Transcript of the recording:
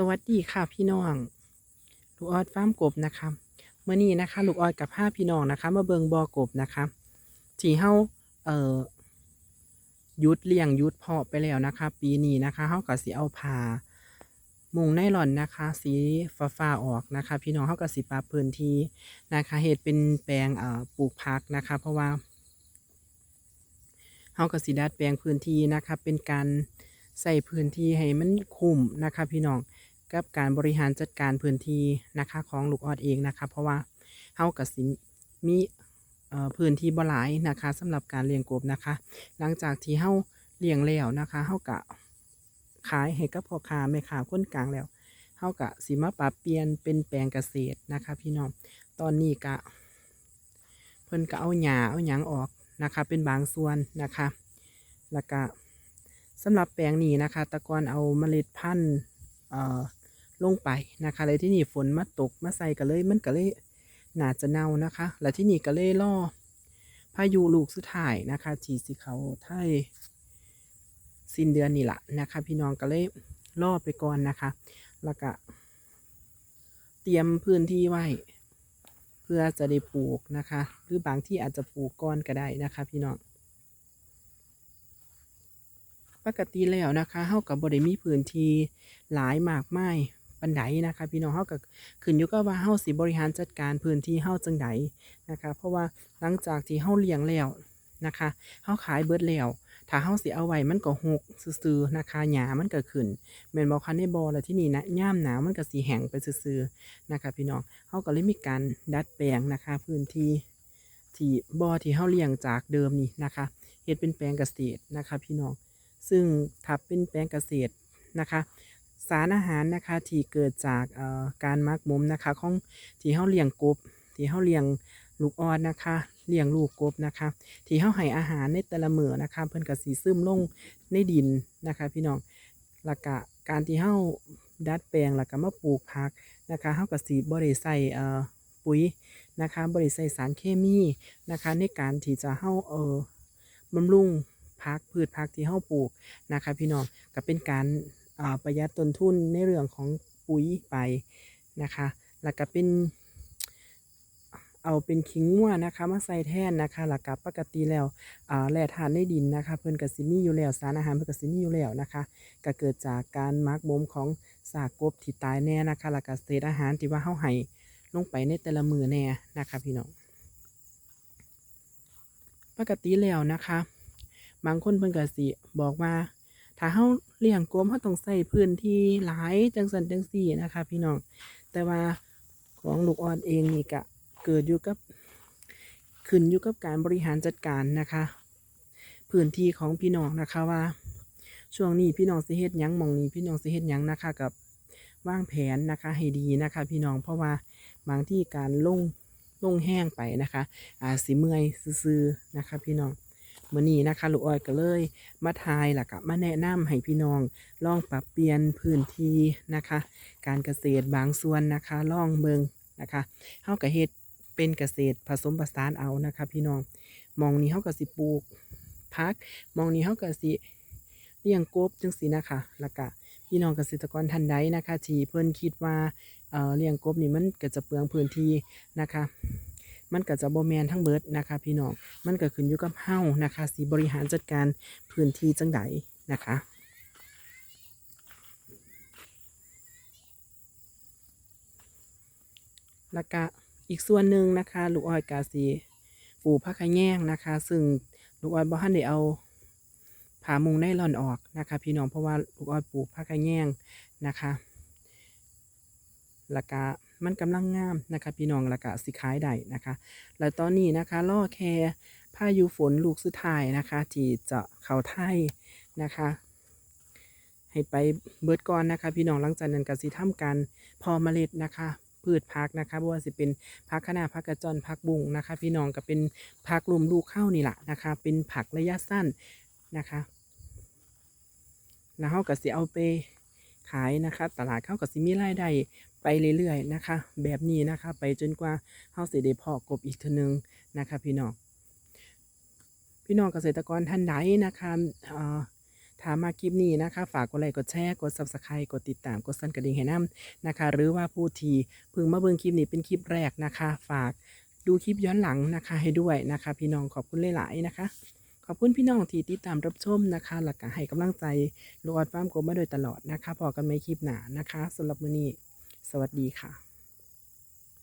สวัสดีค่ะพี่น้อง ลูกออดฟาร์มกบนะคะเมื่อนี้นะคะ ลูกออดกับห้าพี่น้องนะคะ มาเบิงบอกบนะคะที่เฮาเอ่อยุดเลี้ยงยุดเพาะไปแล้วนะคะ ปีนี้นะคะเฮาก็สิเอาผ่ามุงไนลอนนะคะ สีฟ้าฟ้าออกนะคะ พี่น้องเฮาก็สิปรับพื้นที่นะคะเฮ็ดเป็นแปลงเอ่อปลูกผักนะคะ เพราะว่าเฮาก็สิดัดแปลงพื้นที่นะคะ เป็นการใส่พื้นที่ให้มันคุ้มนะคะ พี่น้อง กับการบริหารจัดการพื้นที่นะคะของลูกออดเองนะคะ เพราะว่าเฮาก็สิมีพื้นที่บ่หลายนะคะสำหรับการเลี้ยงกบนะคะ หลังจากที่เฮาเลี้ยงแล้วนะคะเฮาก็ขายให้กับพ่อค้าแม่ค้าคนกลางแล้วเฮาก็สิมาปรับเปลี่ยนเป็นแปลงเกษตรนะคะ พี่น้องตอนนี้ก็เพิ่นก็เอาหญ้าเอาหยังออกนะคะ เป็นบางส่วนนะคะ แล้วก็สำหรับแปลงนี้นะคะ ตะกอนเอาเมล็ดพันธุ์ ลงไปนะคะเลยที่นี่ฝนมาตกมาใส่ก็เลยมันก็เลยน่าจะเน่านะคะ แล้วที่นี่ก็เลยล่อพายุลูกสุดท้ายนะคะจีสิเขาไทยสิ้นเดือนนี่แหละนะคะ พี่น้องก็เลยล่อไปก่อนนะคะ แล้วก็ เตรียมพื้นที่ไว้ เพื่อจะได้ปลูกนะคะ หรือบางที่อาจจะปลูกก้อนก็ได้นะคะ พี่น้องปกติแล้วนะคะเฮากับบ่ได้มีพื้นที่หลายมากไมาย ปานใดนะคะพี่น้องเฮาก็ขึ้นอยู่กับว่าเฮาสิบริหารจัดการพื้นที่เฮาจังใดนะคะ เพราะว่าหลังจากที่เฮาเลี้ยงแล้วนะคะเฮาขายเบิดแล้วถ้าเฮาสิเอาไว้มันก็หกซื่อๆนะคะหญ้ามันก็ขึ้นแม่นบ่คะในบ่อแล้วที่นี่นะย่ามหนาวมันก็สิแห้งไปซื่อๆนะคะ พี่น้องเขาก็เลยมีการดัดแปลงนะคะ พื้นที่ที่บ่อที่เขาเลี้ยงจากเดิมนี่นะคะเฮ็ดเป็นแปลงเกษตรนะคะ พี่น้องซึ่งถ้าเป็นแปลงเกษตรนะคะ สารอาหารนะคะที่เกิดจากการมักหมมนะคะของที่เขาเลี้ยงกบที่เขาเลี้ยงลูกออดนะคะเลี้ยงลูกกบนะคะ ที่เขาให้อาหารในแต่ละมื้อนะคะ เพิ่นก็สิซึมลงในดินนะคะ พี่น้องแล้วก็การที่เขาดัดแปลงแล้วก็มาปลูกผักนะคะเฮาก็สิบ่ได้ใส่เอ่อปุ๋ยนะคะบ่ได้ใส่สารเคมีนะคะ ในการที่จะเฮาเอ่อบำรุงผักพืชผักที่เฮาปลูกนะคะ พี่น้องก็เป็นการ ประหยัดต้นทุนในเรื่องของปุ๋ยไปนะคะ แล้วก็เป็น เอาเป็นขิงงัวนะคะ มาใส่แทนนะคะแล้วก็ปกติแล้วอ่าแร่ธาตุในดินนะคะ เพิ่นก็สิมีอยู่แล้วสารอาหารเพิ่นก็สิมีอยู่แล้วนะคะก็เกิดจากการมักบ่มของซากกบที่ตายแน่นะคะแล้วก็เศษอาหารที่ว่าเฮาให้ลงไปในแต่ละมือแน่นะคะพี่น้องปกติแล้วนะคะ บางคนเพิ่นก็สิบอกว่า ถ้าเฮาเลี้ยงกบเฮาต้องใช้พื้นที่หลายจังซั่นจังซี่นะคะ พี่น้อง แต่ว่าของลูกออดเองนี่ก็เกิดอยู่กับขึ้นอยู่กับการบริหารจัดการนะคะ พื้นที่ของพี่น้องนะคะว่า ช่วงนี้พี่น้องสิเฮ็ดหยังมองนี้พี่น้องสิเฮ็ดหยังนะคะกับวางแผนนะคะให้ดีนะคะ พี่น้องเพราะว่าบางที่การลงลงแห้งไปนะคะอาจสิเมื่อยซื่อๆนะคะ พี่น้อง มื้อนี้นะคะลูกอ้อยก็เลย มาทายล้วก็มาแนะนำให้พี่น้องลองปรับเปลี่ยนพื้นที่นะคะ การเกษตรบางส่วนนะคะลองเบิงนะคะเฮาก็เฮ็ดเป็นเกษตรผสมผสานเอานะคะ พี่น้องมองนี้เฮาก็สิปลูกผักมองนี้เฮาก็สิเลี้ยงกบจังซี่นะคะแล้วก็พี่น้องเกษตรกรท่านใดนะคะที่เพิ่นคิดว่าเออเลี้ยงกบนี่มันก็จะเปลืองพื้นที่นะคะ มันก็จะบแมนทั้งเบิดนะคะ พี่น้อง มันก็ขึ้นอยู่กับเฮ้านะคะสิบริหารจัดการพื้นที่จังใดนะคะแล้วก็อีกส่วนหนึ่งนะคะ ลูกอ้อยกาสีปลูกผักขะแยงนะคะ ซึ่งลูกอ้อยบ่ทันได้เอาผามุงไนลอนออกนะคะ พี่น้องเพราะว่าลูกอ้อยปลูกผักขะแยงนะคะแล้วก็ มันกำลังงามนะคะพี่น้องล้วก็สิขายได้นะคะ แล้วตอนนี้นะคะล่อแค่พายุฝนลูกสุดท้ายนะคะที่จะเข้าไทยนะคะ ให้ไปเบิดก่อนนะคะ พี่น้องหลังจากนั้นก็สิทำการพอเมล็ดนะคะพืชพักนะคะบ่ว่าสิเป็นผักคะน้าผักกระจรผักบุ้งนะคะ พี่น้องก็เป็นผักรวมลูกเข้านี่แหละนะคะ เป็นผักระยะสั้นนะคะ แล้วเขาก็สิเอาไป ขายนะคะ ตลาดเขาก็สิมีรายได้ไปเรื่อยๆนะคะ แบบนี้นะคะไปจนกว่าเขาสิได้พาะกบอีกทีนึงนะคะ พี่น้องพี่น้องเกษตรกรท่านใดนะคะเอ่อถามมาคลิปนี้นะคะ ฝากกดไลค์กดแชร์กด Subscribe กดติดตามกดสั่นกระดิ่งให้นํนะคะ หรือว่าผู้ที่เพิ่งมาเบิ่งคลิปนี้เป็นคลิปแรกนะคะ ฝากดูคลิปย้อนหลังนะคะให้ด้วยนะคะ พี่น้องขอบคุณหลายๆนะคะ ขอบคุณพี่น้องที่ติดตามรับชมนะคะ หลักการให้กำลังใจลูกออดฟาร์มโกมาโดยตลอดนะคะพอกันไม่คลิปหนานะคะสำหรับมื้อนี้ สวัสดีค่ะ